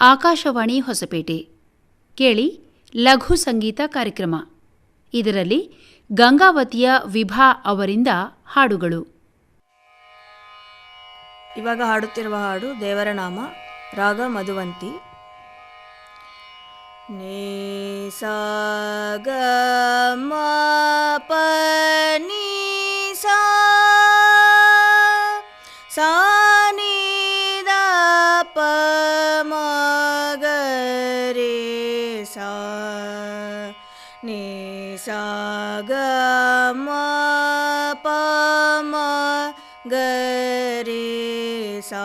ಆಕಾಶವಾಣಿ ಹೊಸಪೇಟೆ. ಕೇಳಿ ಲಘು ಸಂಗೀತ ಕಾರ್ಯಕ್ರಮ. ಇದರಲ್ಲಿ ಗಂಗಾವತಿಯ ವಿಭಾ ಅವರಿಂದ ಹಾಡುಗಳು. ಇವಾಗ ಹಾಡುತ್ತಿರುವ ಹಾಡು ದೇವರ ನಾಮ ರಾಗ ಮಧುವಂತಿ. ಪ ನೀ ಸಾ ग रे सा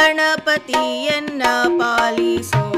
ಗಣಪತಿಯನ್ನ ಪಾಲಿಸು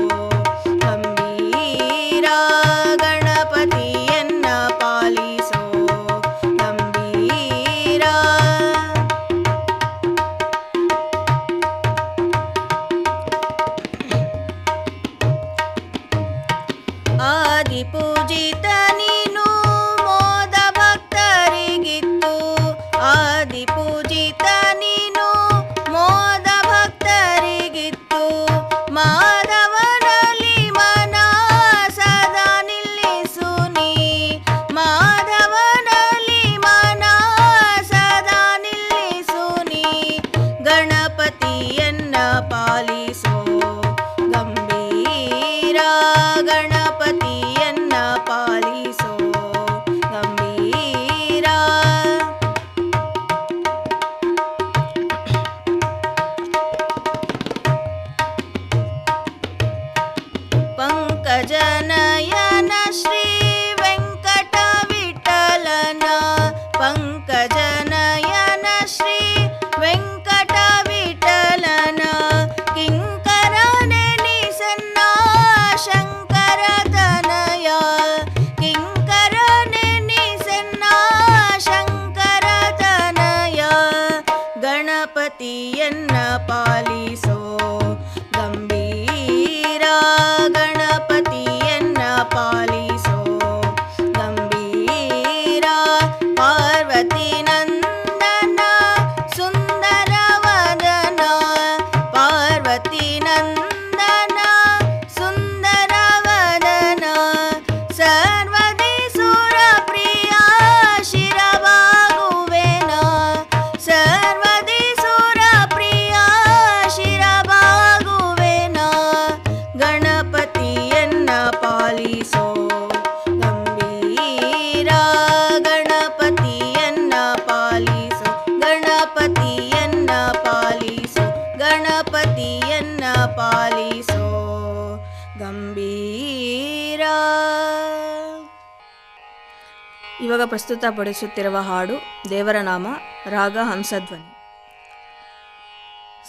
ಪ್ರಸ್ತುತಪಡಿಸುತ್ತಿರುವ ಹಾಡು ದೇವರ ನಾಮ ರಾಗ ಹಂಸಧ್ವನಿ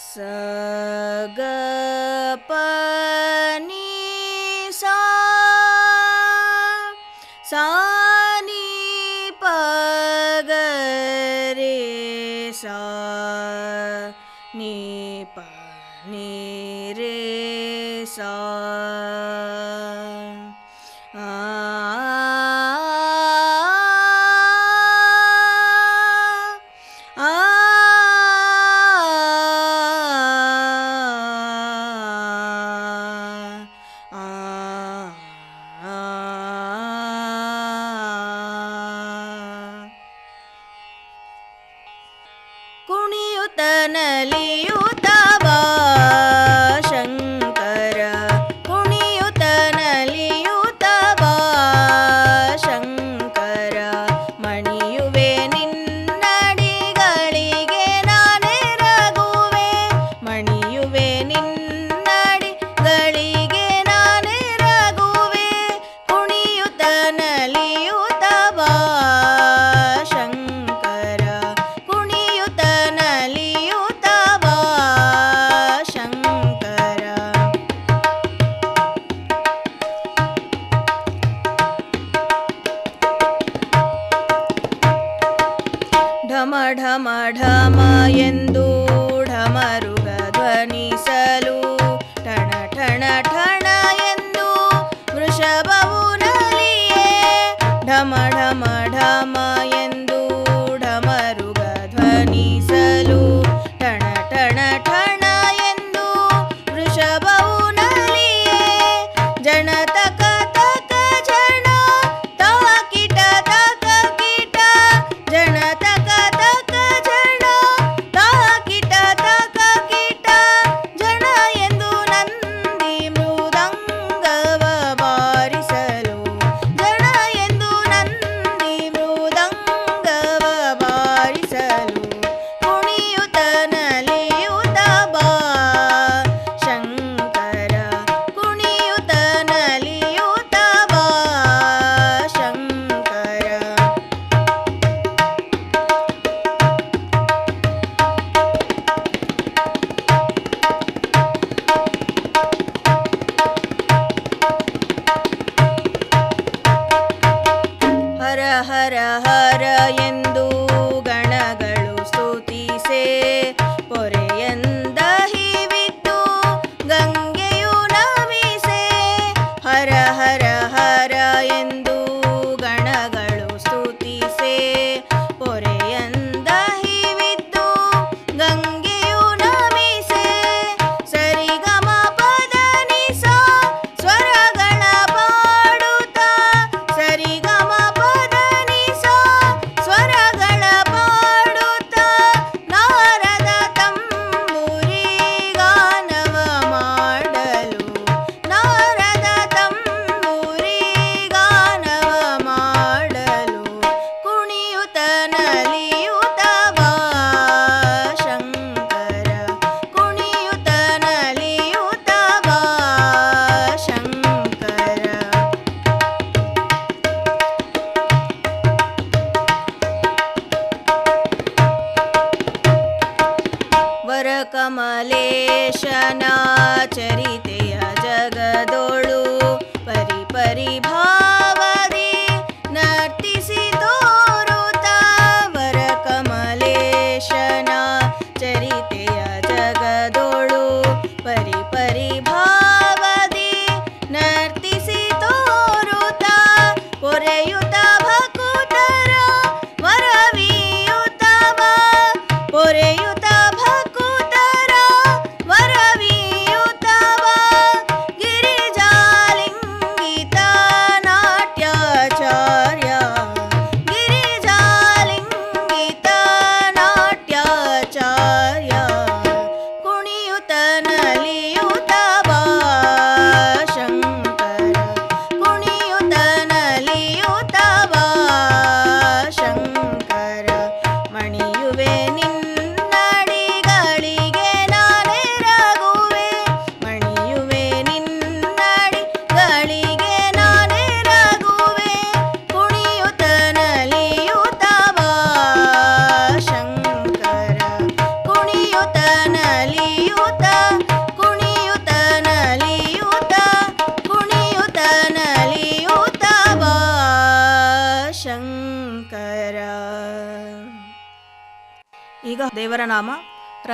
ಸ ಗ ಪ ನಿ ಸಾ ಸಾ ಪ ಗ ರೇ ಸಾ ನಿ ಪ ನೀ ರೇ ಸಾ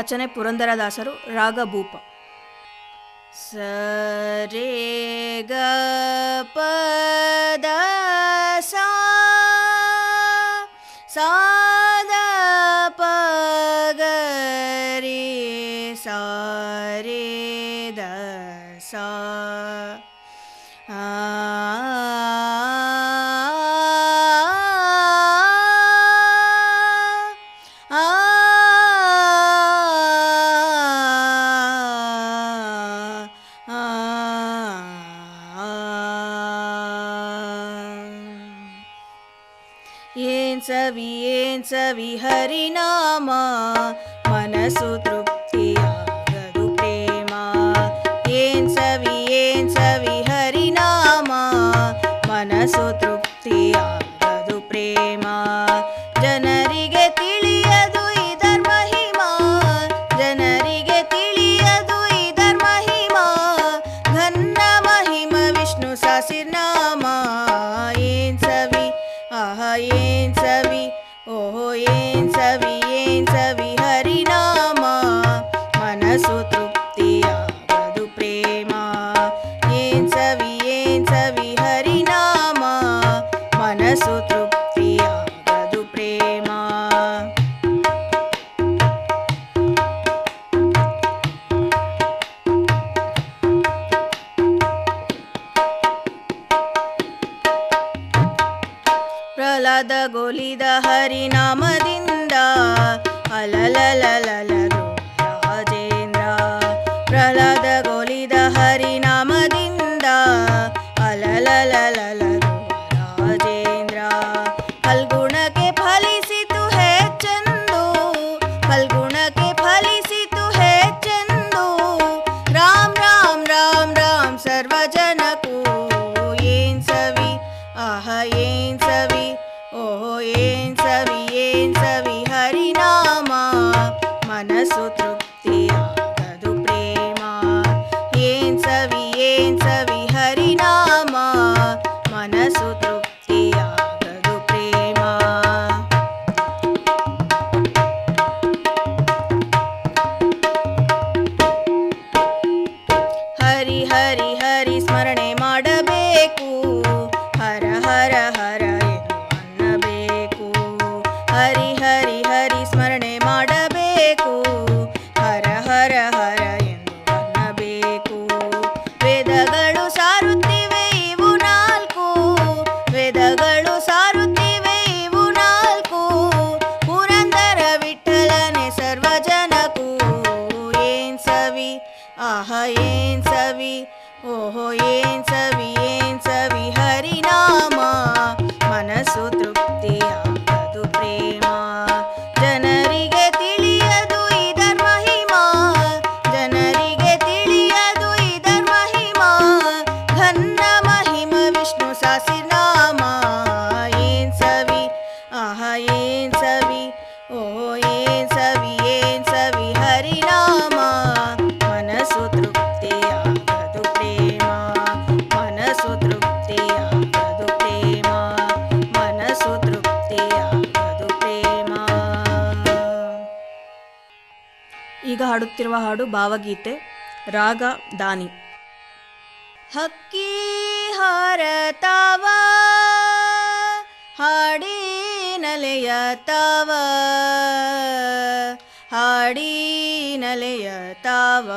ರಚನೆ ಪುರಂದರದಾಸರು ರಾಗಭೂಪ. ಸ ರೇ ಗ ಪದ ಸಾ కాశీనామా ಈಗ ಹಾಡುತ್ತಿರುವ ಹಾಡು ಭಾವಗೀತೆ ರಾಗ ದಾನಿ. ಹಕ್ಕಿ ಹರತವ ಹಾಡಿ ನಲೆಯ ತಾವ ಹಾಡಿ ನಲೆಯ ತಾವ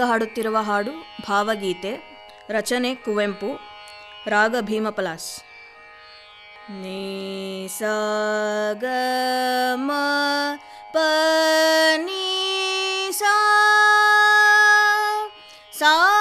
ಹಾಡುತ್ತಿರುವ ಹಾಡು ಭಾವಗೀತೆ ರಚನೆ ಕುವೆಂಪು ರಾಗ ಭೀಮಪಲಾಸ್. ನೀ ಸಾಗ ಮ ಸಾ ಸಾ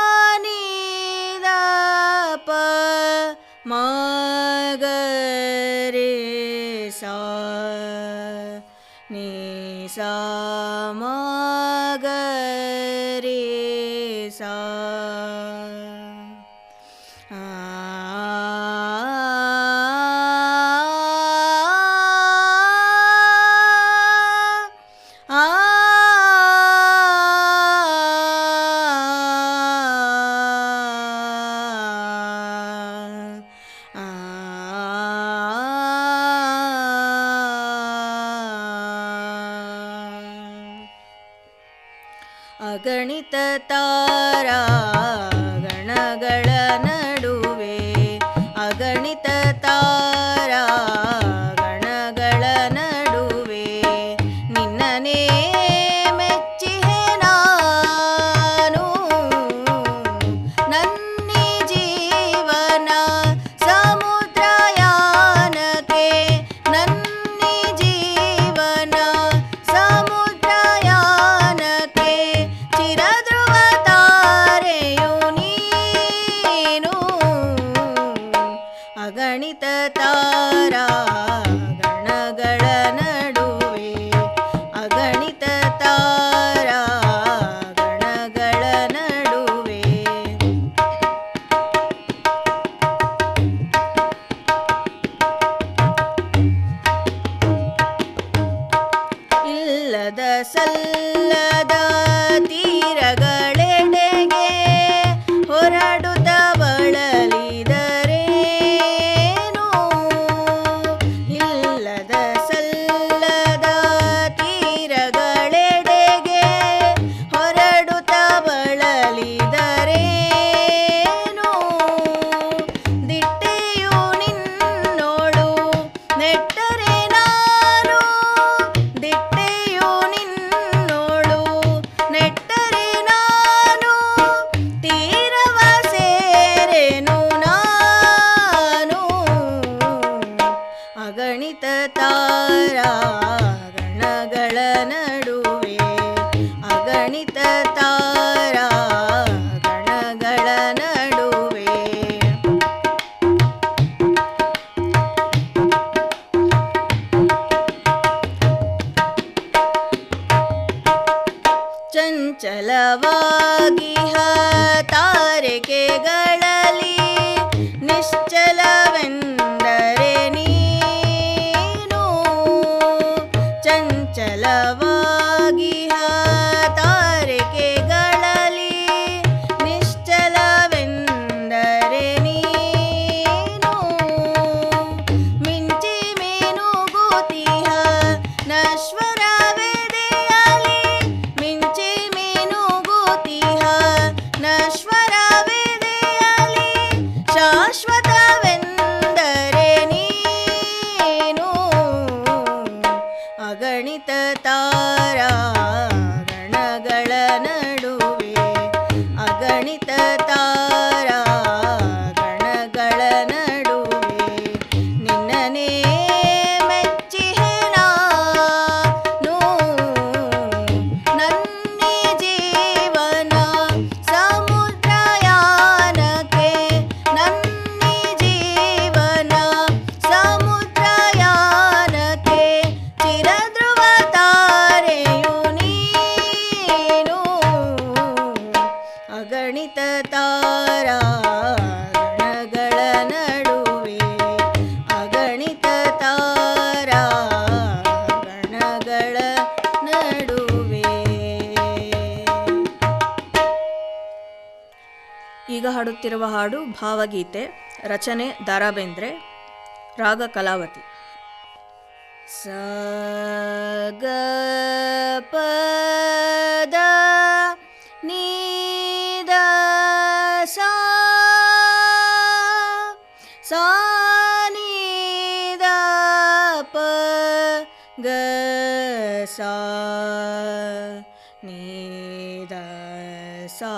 तारा ಕೇಳುತ್ತಿರುವ ಹಾಡು ಭಾವಗೀತೆ, ರಚನೆ ದಾರಾಬೇಂದ್ರೆ ರಾಗ ಕಲಾವತಿ. ಸ ಗ ಪ ದ ನೀ ನೀದ ಸಾ ಸಾ ನೀದ ಪ ಗ ಸಾ ನೀದ ಸಾ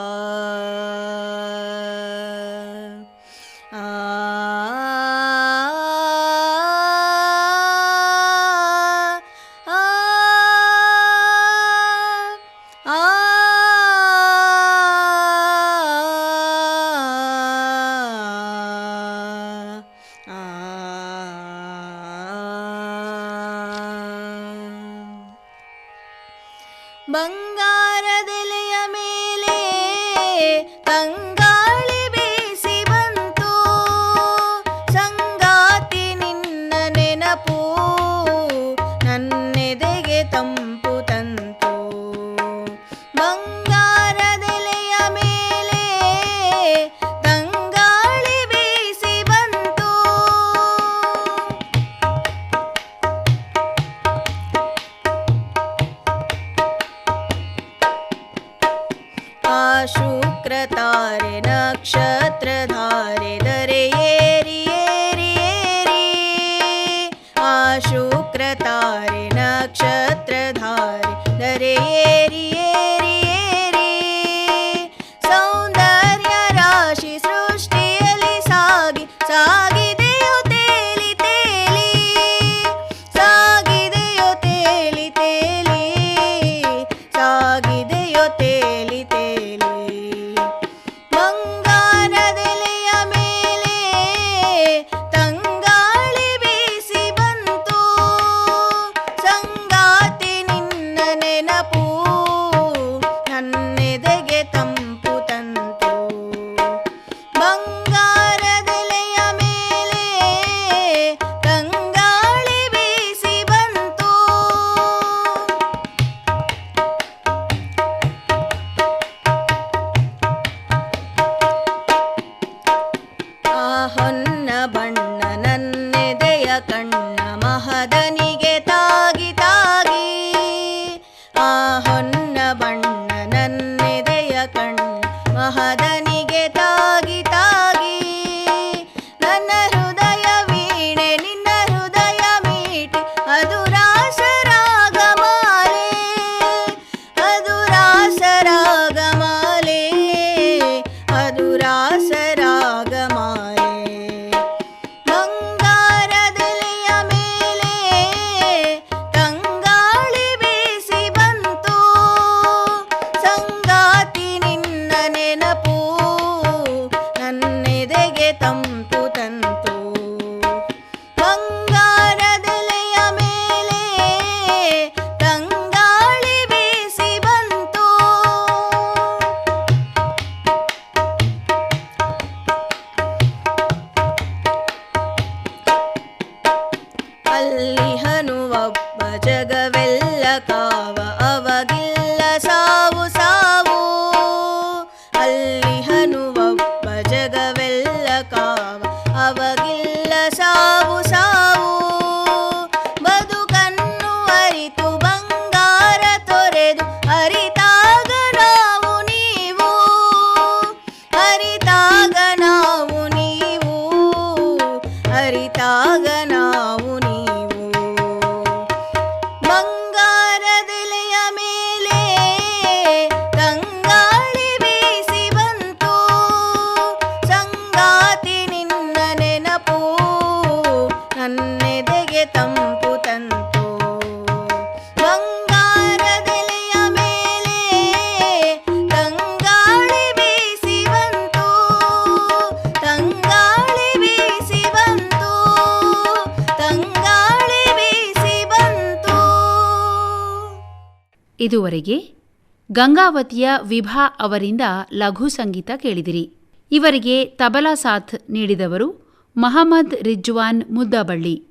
ಗಂಗಾವತಿಯ ವಿಭಾ ಅವರಿಂದ ಲಘು ಸಂಗೀತ ಕೇಳಿದಿರಿ. ಇವರಿಗೆ ತಬಲಾ ಸಾಥ್ ನೀಡಿದವರು ಮಹಮ್ಮದ್ ರಿಜ್ವಾನ್ ಮುದ್ದಬಳ್ಳಿ.